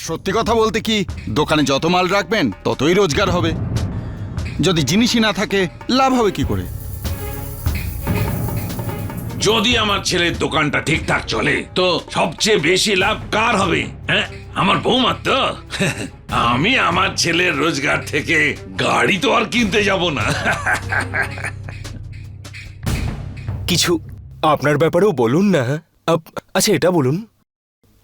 আর সত্যি কথা বলতে কি দোকানে যত মাল রাখবেন ততই রোজগার হবে। যদি জিনিসই না থাকে লাভ হবে কি করে? যদি আমার ছেলের দোকানটা ঠিকঠাক চলে তো সবচেয়ে বেশি লাভ কার হবে হ্যাঁ? আমার বৌমার তো। আমি আমার ছেলের রোজগার থেকে গাড়ি তো আর কিনতে যাব না। কিছু আপনার ব্যাপারেও বলুন না হ্যাঁ? আপ- আচ্ছা এটা বলুন।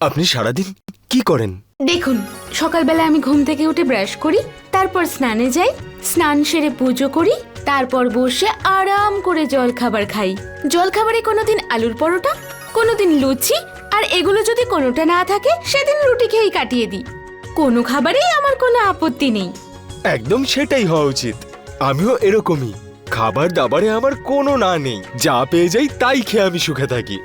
আপনি সারাদিন কি করেন? দেখুন সকালবেলা আমি ঘুম থেকে উঠে ব্রাশ করি তারপর স্নানে যাই স্নান সেরে পুজো করি তারপর বসে আরাম করে জল খাবার খাই। জল খাবারে কোনোদিন আলুর পরোটা কোনোদিন লুচি আর এগুলো যদি কোনোটা না থাকে সেদিন রুটি খেয়েই কাটিয়ে দিই। কোনো খাবারেই আমার কোনো আপত্তি নেই। একদম সেটাই হওয়া উচিত। আমিও এরকমই। খাবার দাবারে আমার কোনো না নেই। যা পেয়ে যাই তাই খেয়ে আমি সুখে থাকি।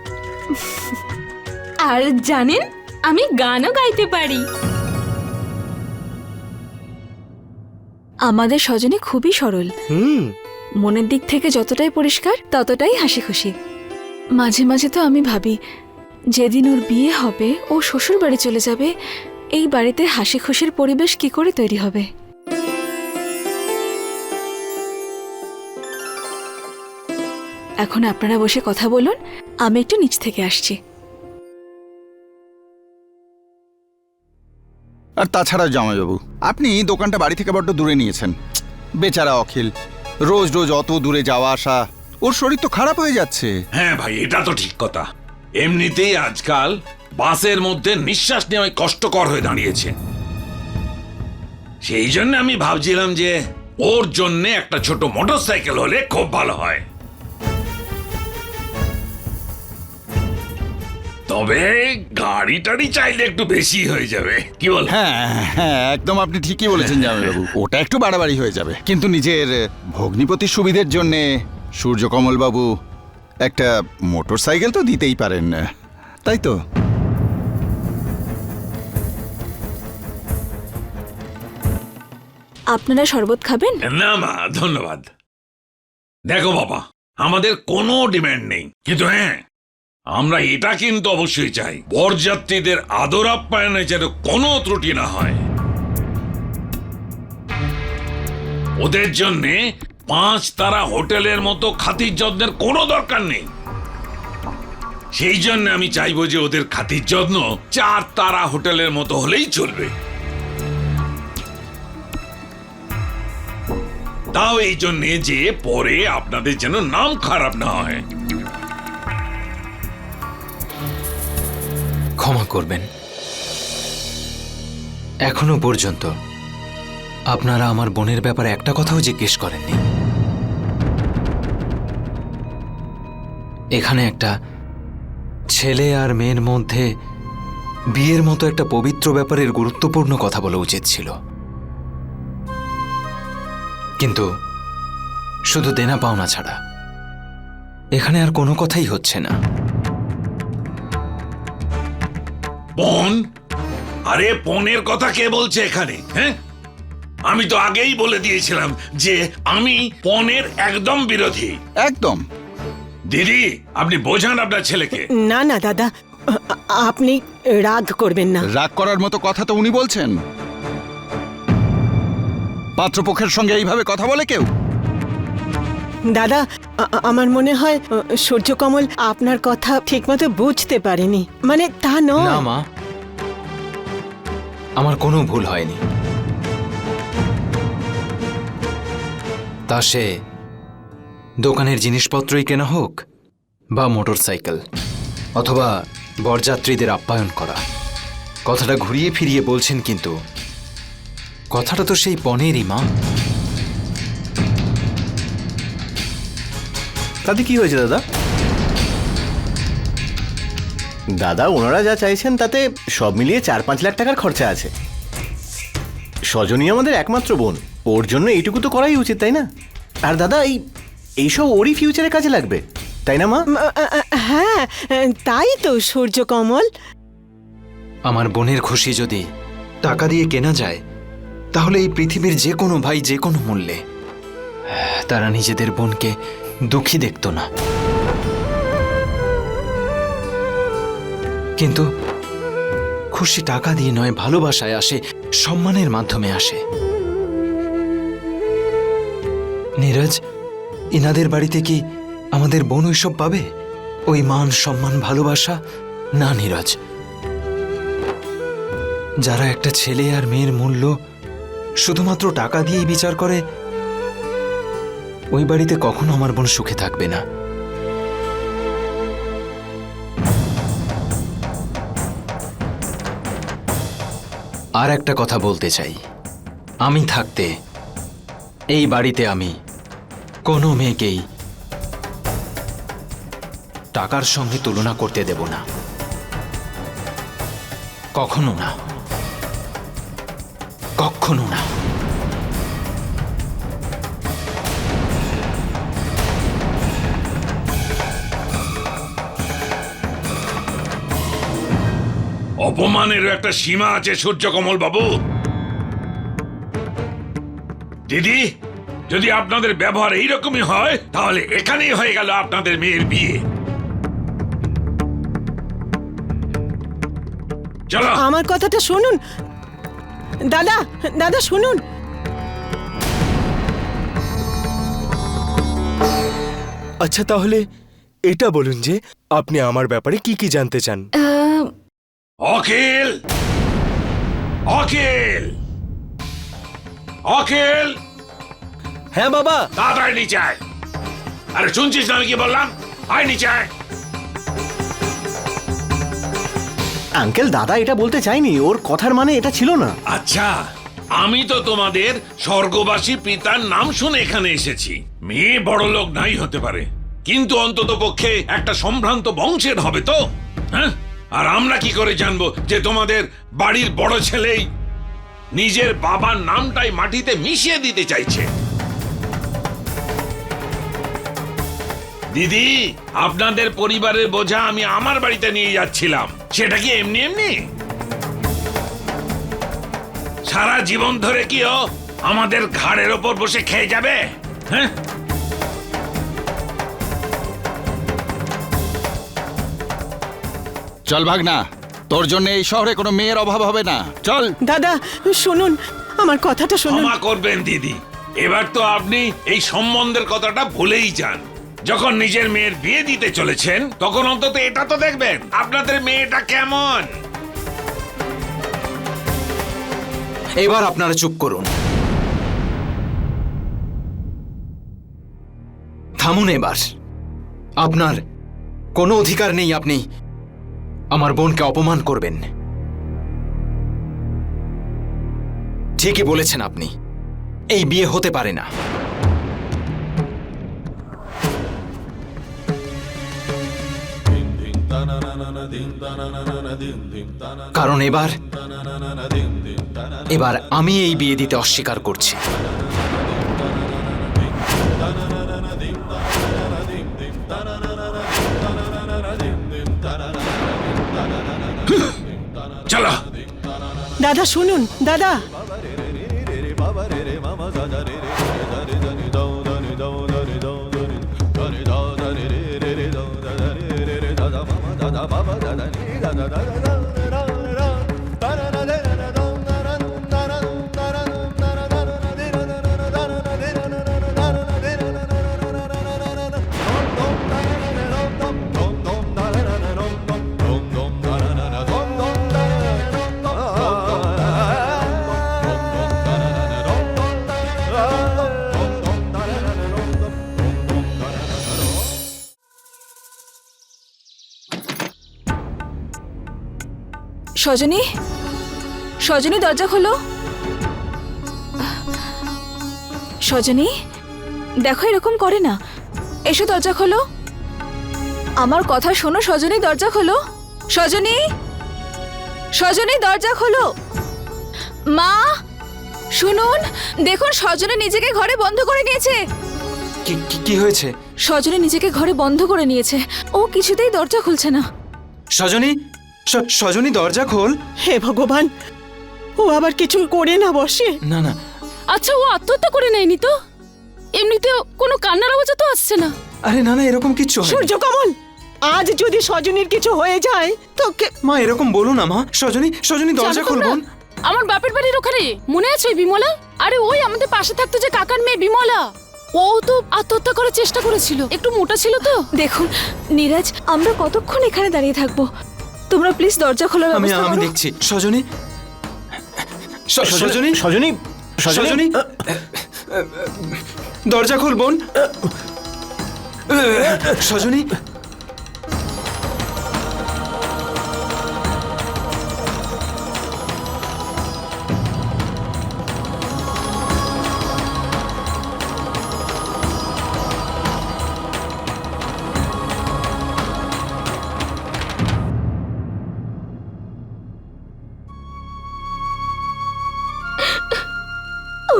আর জানেন আমি গানও গাইতে পারি। আমাদের স্বজনে খুবই সরল। হুম। মনের দিক থেকে যতটাই পরিষ্কার ততটাই হাসি খুশি মাঝে মাঝে তো আমি ভাবি যেদিন ওর বিয়ে হবে ও শ্বশুর বাড়ি চলে যাবে এই বাড়িতে হাসি খুশির পরিবেশ কি করে তৈরি হবে? এখন আপনারা বসে কথা বলুন আমি একটু নিচ থেকে আসছি। আর তাছাড়া জামাইবাবু, আপনি দোকানটা বাড়ি থেকে বড্ড দূরে নিয়েছেন। বেচারা অখিল, রোজ রোজ অত দূরে যাওয়া আসা, ওর শরীর তো খারাপ হয়ে যাচ্ছে। হ্যাঁ ভাই, এটা তো ঠিক কথা। এমনিতেই আজকাল বাসের মধ্যে নিঃশ্বাস নেওয়া কষ্টকর হয়ে দাঁড়িয়েছে। সেই জন্য আমি ভাবছিলাম যে ওর জন্য একটা ছোট মোটরসাইকেল হলে খুব ভালো হয়। তবে গাড়ি টাড়ি চাইলে একটু বেশি হয়ে যাবে। কি বল? হ্যাঁ হ্যাঁ একদম আপনি ঠিকই বলেছেন জামাইবাবু। ওটা একটু বাড়াবাড়ি হয়ে যাবে। কিন্তু নিজের ভগ্নিপতির সুবিধের জন্যে সূর্যকমল বাবু একটা মোটর সাইকেল তো দিতেই পারেন তাই তো? আপনারা শরবত খাবেন? না মা ধন্যবাদ। দেখো বাবা আমাদের কোনো ডিমান্ড নেই। কিন্তু হ্যাঁ আমরা এটা কিন্তু অবশ্যই চাই। বরযাত্রীদের আদর আপ্যায়নে যেন কোনো ত্রুটি না হয়। ওদের জন্য পাঁচ তারা হোটেলের মতো খাতির যত্নের কোনো দরকার নেই। সেই জন্য আমি চাইব যে ওদের খাতির যত্ন চার তারা হোটেলের মতো হলেই চলবে। তাও এই জন্যে যে পরে আপনাদের যেন নাম খারাপ না হয়। ক্ষমা করবেন। এখনও পর্যন্ত আপনারা আমার বোনের ব্যাপারে একটা কথাও জিজ্ঞেস করেননি। এখানে একটা ছেলে আর মেয়ের মধ্যে বিয়ের মতো একটা পবিত্র ব্যাপারের গুরুত্বপূর্ণ কথা বলা উচিত ছিল। কিন্তু শুধু দেনা পাওনা ছাড়া এখানে আর কোনো কথাই হচ্ছে না। পন আরে পনেরো কথা কে বলছে এখানে হ্যাঁ? আমি তো আগেই বলে দিয়েছিলাম যে আমি পনেরো একদম বিরোধী। একদম। দিদি আপনি বোঝান আপনার ছেলেকে। না না দাদা আ- আপনি রাগ করবেন না। রাগ করার মতো কথা তো উনি বলছেন। পাত্রপক্ষের সঙ্গে এইভাবে কথা বলে কেউ? দাদা আমার মনে হয় সূর্যকমল আপনার কথা ঠিকমতো বুঝতে পারেনি। মানে তা নয়। আমার কোনো ভুল হয়নি। তা সে দোকানের জিনিসপত্রই কেনা হোক, বা মোটর সাইকেল অথবা বরযাত্রীদের আপ্যায়ন করা। কথাটা ঘুরিয়ে ফিরিয়ে বলছেন কিন্তু, কথাটা তো সেই পনেরই মা। তাতে কি হয়েছে দাদা? দাদা ওনারা যা চাইছেন তাতে সব মিলিয়ে চার পাঁচ লাখ টাকার খরচা আছে। স্বজনই আমাদের একমাত্র বোন। ওর জন্য এইটুকু তো করাই উচিত তাই না? আর দাদা এই এইসব ওরই ফিউচারে কাজে লাগবে তাই না মা? হ্যাঁ তাই তো সূর্য কমল। আমার বোনের খুশি যদি টাকা দিয়ে কেনা যায় তাহলে এই পৃথিবীর যে কোনো ভাই যে কোনো মূল্যে তারা নিজেদের বোনকে দুঃখী দেখত না। কিন্তু খুশি টাকা দিয়ে নয়, ভালোবাসায় আসে, সম্মানের মাধ্যমে আসে। নীরজ, ইনাদের বাড়িতে কি আমাদের বোন ওইসব পাবে? ওই মান, সম্মান, ভালোবাসা? না, নীরজ। যারা একটা ছেলে আর মেয়ের মূল্য শুধুমাত্র টাকা দিয়েই বিচার করে ওই বাড়িতে কখনো আমার বোন সুখে থাকবে না। আর একটা কথা বলতে চাই। আমি থাকতে, এই বাড়িতে আমি কোনো মেয়েকেই টাকার সঙ্গে তুলনা করতে দেব না। কখনো না। কখনো না। অপমানেরও একটা সীমা আছে সূর্যকমল বাবু। দিদি যদি আপনাদের ব্যবহার এইরকমই হয় তাহলে এখানেই হয়ে গেল আপনাদের মেয়ের বিয়ে। চলো। আমার কথাটা শুনুন। দাদা দাদা শুনুন। আচ্ছা তাহলে এটা বলুন যে আপনি আমার ব্যাপারে কি কি জানতে চান? আহ, অখিল! অখিল! অখিল! হ্যাঁ বাবা। তাড়াতাড়ি নিচে আয়। আরে শুনছিস না আমি কি বললাম? আয় নিচে আয়। আঙ্কেল দাদা এটা বলতে চাইনি। ওর কথার মানে এটা ছিল না। আচ্ছা আমি তো তোমাদের স্বর্গবাসী পিতার নাম শুনে এখানে এসেছি। মেয়ে বড় লোক নাই হতে পারে। কিন্তু অন্তত পক্ষে একটা সম্ভ্রান্ত বংশের হবে তো হ্যাঁ? আর আমরা কি করে জানব যে তোমাদের বাড়ির বড় ছেলেই নিজের বাবার নামটাই মাটিতে মিশিয়ে দিতে চাইছে? দিদি, আপনাদের পরিবারের বোঝা আমি আমার বাড়িতে নিয়ে যাচ্ছিলাম। সেটা কি এমনি এমনি? সারা জীবন ধরে কি ও আমাদের ঘাড়ের ওপর বসে খেয়ে যাবে? হ্যাঁ? চল ভাগ না তোর জন্য এই শহরে কোনো মেয়ের অভাব হবে না। চল। দাদা শুনুন আমার কথাটা শুনুন। ক্ষমা করবেন দিদি। এবার তো আপনি এই সম্বন্ধের কথাটা ভুলেই যান। যখন নিজের মেয়ের বিয়ে দিতে চলেছেন তখন অন্তত এটা তো দেখবেন আপনাদের মেয়েটা কেমন? এবার আপনারা চুপ করুন। থামুন এবার। আপনার কোনো অধিকার নেই আপনি। আমার বোনকে অপমান করবেন। ঠিকই বলেছেন আপনি। এই বিয়ে হতে পারে না। কারণ এবার এবার আমি এই বিয়ে দিতে অস্বীকার করছি। দাদা শুনুন দাদা সজনী? সজনী দরজা খোলো। সজনী দেখো এরকম করে না। এসো দরজা খোলো। আমার কথা শোনো সজনী দরজা খোলো। সজনী সজনী দরজা খোলো। মা শুনুন দেখুন সজনী নিজেকে ঘরে বন্ধ করে নিয়েছে। কি হয়েছে? সজনী নিজেকে ঘরে বন্ধ করে নিয়েছে। ও কিছুতেই দরজা খুলছে না। সজনী সজনী দরজা খোল। হে ভগবান ও আবার কিছু করে না বসে। না না। আচ্ছা ও আত্মহত্যা করে নেয়নি তো? এমনিতে কোনো কান্নার আওয়াজও তো আসছে না। আরে না না এরকম কিচ্ছু হয় সূর্যকমল আজ যদি সজনীর কিছু হয়ে যায় তোকে মা এরকম বলো না মা। সজনী সজনী দরজা খোল বোন। আমার বাপের বাড়ির ওখানে মনে আছে ওই বিমলা? আরে ওই আমাদের পাশে থাকতো যে কাকার মেয়ে বিমলা। ও তো আত্মহত্যা করার চেষ্টা করেছিল। একটু মোটা ছিল তো? দেখুন নীরাজ আমরা কতক্ষণ এখানে দাঁড়িয়ে থাকব? তোমরা প্লিজ দরজা খোলার আমি ব্যবস্থা আমি করো দেখছি সজনী স- সজনী সজনী সজনী দরজা খোল বোন সজনী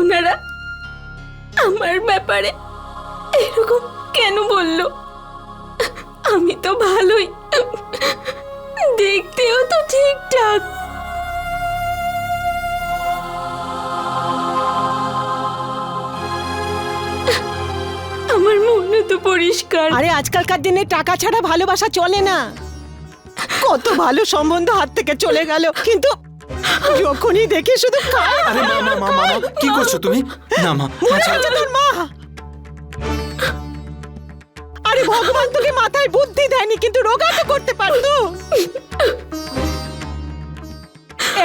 ওনারা আমার ব্যাপারে এরকম কেন বলল? আমি তো ভালোই। দেখতেও তো ঠিকঠাক। আমার মনে তো পরিষ্কার। আরে আজকালকার দিনে টাকা ছাড়া ভালোবাসা চলে না। কত ভালো সম্বন্ধ হাত থেকে চলে গেল, কিন্তু যখনই দেখি শুধু আরে মা মা মা মা কি করছ তুমি? না মা মা, তোর মা। আরে ভগবান তোকে মাথায় বুদ্ধি দেয়নি কিন্তু রোগা তো করতে পারতো।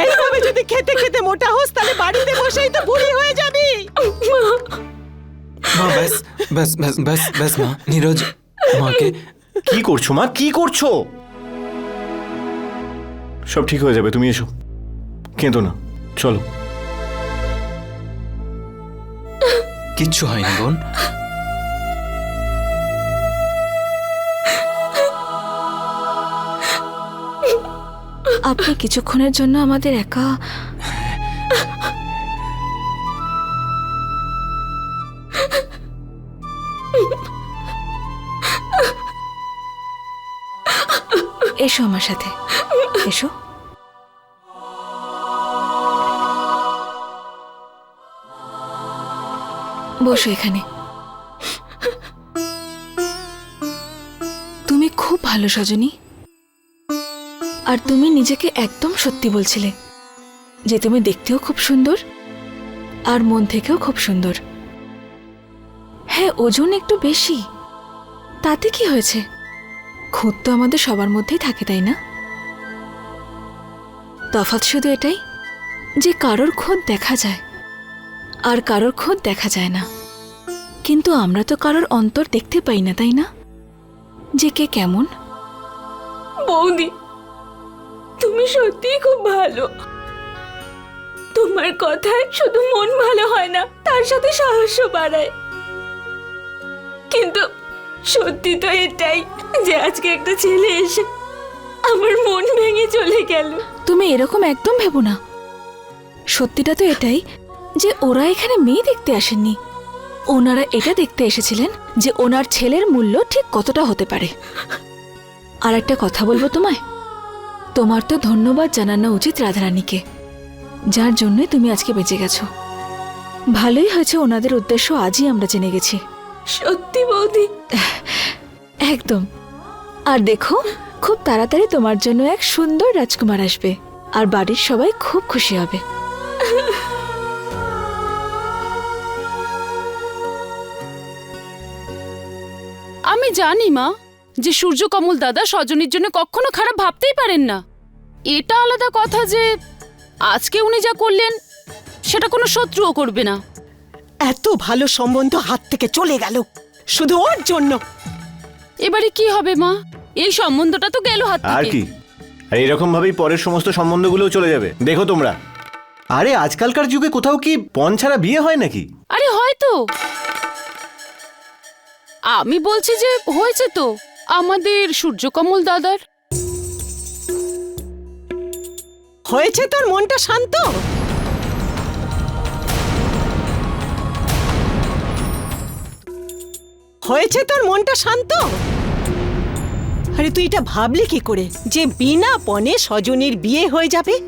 এইভাবে যদি খেতে খেতে মোটা হোস তাহলে বাড়িতে বসেই তো বুড়ি হয়ে যাবি। মা ব্যাস ব্যাস ব্যাস ব্যাস ব্যাস মা নীরজ মাকে। কি করছ মা? কি করছ? সব ঠিক হয়ে যাবে তুমি এসো। কেঁদো না। চলো। কিচ্ছু হয়নি বোন। আপনি কিছুক্ষণের জন্য আমাদের একা এসো আমার সাথে। এসো। বসো এখানে। তুমি খুব ভালো, সজনী। আর তুমি নিজেকে একদম সত্যি বলছিলে, যে তুমি দেখতেও খুব সুন্দর আর মন থেকেও খুব সুন্দর। হ্যাঁ ওজন একটু বেশি। তাতে কি হয়েছে? খুঁত তো আমাদের সবার মধ্যেই থাকে, তাই না? তফাৎ শুধু এটাই যে কারোর খোঁজ দেখা যায়। আর কারোর খোঁজ দেখা যায় না। কিন্তু আমরা তো কারোর অন্তর দেখতে পাই না তাই না? যে কে কেমন? বৌদি তুমি সত্যিই খুব ভালো। তোমার কথায় শুধু মন ভালো হয় না তার সাথে সাহসও বাড়ায়। কিন্তু সত্যি তো এটাই যে আজকে একটা ছেলে এসে আমার মন ভেঙে চলে গেল। তুমি এরকম একদম ভেবো না। সত্যিটা তো এটাই যে ওরা এখানে মেয়ে দেখতে আসেননি। ওনারা এটা দেখতে এসেছিলেন যে ওনার ছেলের মূল্য ঠিক কতটা হতে পারে। আর একটা কথা বলব তোমায়? তোমার তো ধন্যবাদ জানানো উচিত রাধারানীকে যার জন্যই তুমি আজকে বেঁচে গেছো। ভালোই হয়েছে ওনাদের উদ্দেশ্য আজই আমরা জেনে গেছি। সত্যি বৌদি। একদম। আর দেখো খুব তাড়াতাড়ি তোমার জন্য এক সুন্দর রাজকুমার আসবে আর বাড়ির সবাই খুব খুশি হবে। আমি জানি মা যে সূর্যকমল দাদা সজনীর জন্য কখনো খারাপ ভাবতেই পারেন না। এটা আলাদা কথা যে আজকে উনি যা করলেন সেটা কোনো শত্রুও করবে না। এত ভালো সম্বন্ধ হাত থেকে চলে গেল শুধু ওর জন্য। এবারে কি হবে মা? এই সম্বন্ধটা তো গেল হাত আর থেকে। কি? আর এরকম ভাবেই পরের সমস্ত সম্বন্ধগুলোও চলে যাবে। দেখো তোমরা। আরে আজকালকার যুগে কোথাও কি পণ ছাড়া বিয়ে হয় নাকি? আরে হয়তো। আমি বলছি যে হয়েছে তো। আমাদের সূর্যকমল দাদার। হয়েছে তোর মনটা শান্ত? হয়েছে তোর মনটা শান্ত? আরে তুই এটা ভাবলি কি করে? যে বিনা পণে সজনীর বিয়ে হয়ে যাবে?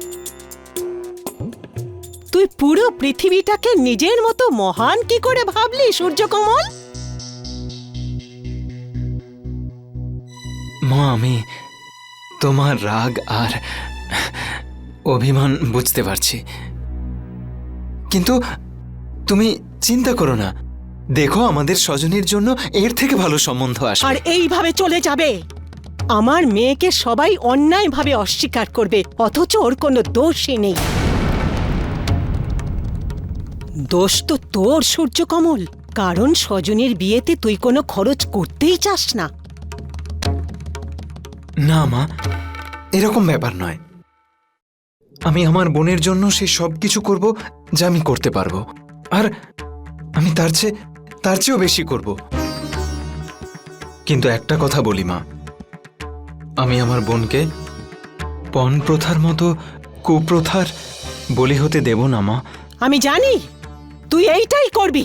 তুই পুরো পৃথিবীটাকে নিজের মতো মহান কি করে ভাবলি, সূর্যকমল? মা আমি তোমার রাগ আর অভিমান বুঝতে পারছি। কিন্তু তুমি চিন্তা করো না। দেখো আমাদের স্বজনের জন্য এর থেকে ভালো সম্বন্ধ আসে আর এইভাবে চলে যাবে। আমার মেয়েকে সবাই অন্যায়ভাবে অস্বীকার করবে, অথচ ওর কোনো দোষই নেই। দোষ তো তোর, সূর্যকমল। কারণ স্বজনের বিয়েতে তুই কোনো খরচ করতেই চাস না। না, মা, এরকম ব্যাপার নয়। আমি আমার বোনের জন্য সে সব কিছু করব যা আমি করতে পারব। আর আমি তার চেয়ে, তার চেয়েও বেশি করব। কিন্তু একটা কথা বলি, মা। আমি আমার বোনকে পণ প্রথার মতো কুপ্রথার বলি হতে দেব না, মা। আমি জানি, তুই এইটাই করবি,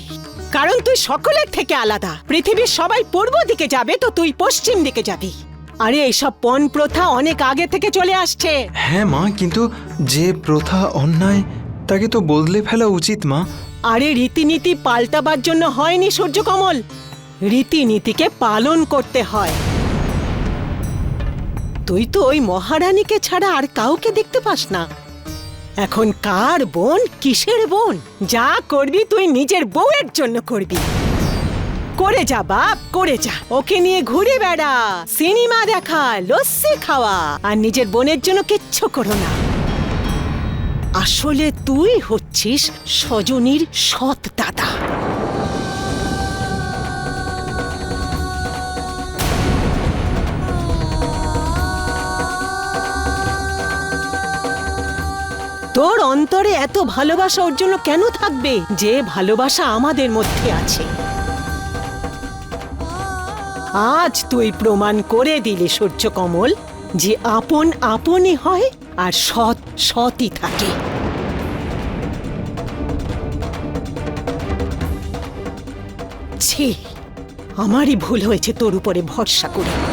কারণ তুই সকলের থেকে আলাদা। পৃথিবীর সবাই পূর্ব দিকে যাবে, তো তুই পশ্চিম দিকে যাবি। আরে এইসব পণ প্রথা অনেক আগে থেকে চলে আসছে। হ্যাঁ মা কিন্তু যে প্রথা অন্যায় তাকে তো বদলে ফেলা উচিত মা। আরে রীতিনীতি পাল্টাবার জন্য হয়নি সূর্যকমল। রীতিনীতিকে পালন করতে হয়। তুই তো ওই মহারানীকে ছাড়া আর কাউকে দেখতে পাস না। এখন কার বোন কিসের বোন? যা করবি তুই নিজের বউয়ের জন্য করবি। করে যা, বাপ, করে যা। ওকে নিয়ে ঘুরে বেড়া। সিনেমা দেখা, লস্যি খাওয়া। আর নিজের বোনের জন্য কিচ্ছু করো না। আসলে তুই হচ্ছিস সজনীর সৎ দাদা। তোর অন্তরে এত ভালোবাসা ওর জন্য কেন থাকবে? যে ভালোবাসা আমাদের মধ্যে আছে। আজ তুই প্রমাণ করে দিলি, সূর্যকমল, যে আপন আপনই হয় আর সৎ সতই থাকে। আমারই ভুল হয়েছে তোর উপরে ভরসা করে।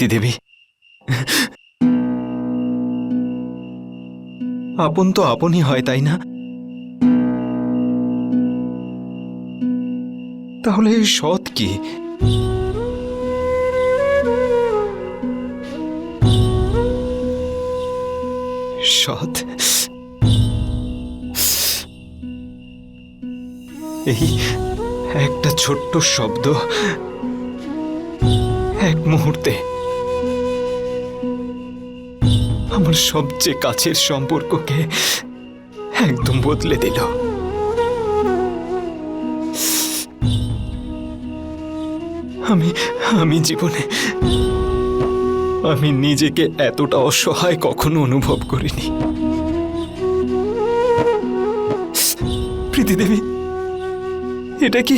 প্রীতি দেবী। আপন তো আপনই হয়, তাই না? তাহলে সৎ কি? সৎ? এই একটা ছোট্ট শব্দ এক মুহূর্তে। আমার সবচেয়ে কাছের সম্পর্ককে একদম বদলে দিল। আমি আমি জীবনে, আমি নিজেকে এতটা অসহায় কখনো অনুভব করিনি। প্রীতিদেবী এটা কি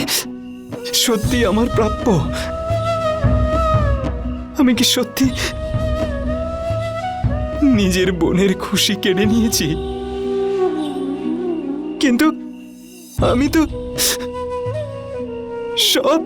সত্যি আমার প্রাপ্য? আমি কি সত্যি নিজের বোনের খুশি কেড়ে নিয়েছি। কিন্তু আমি তো সব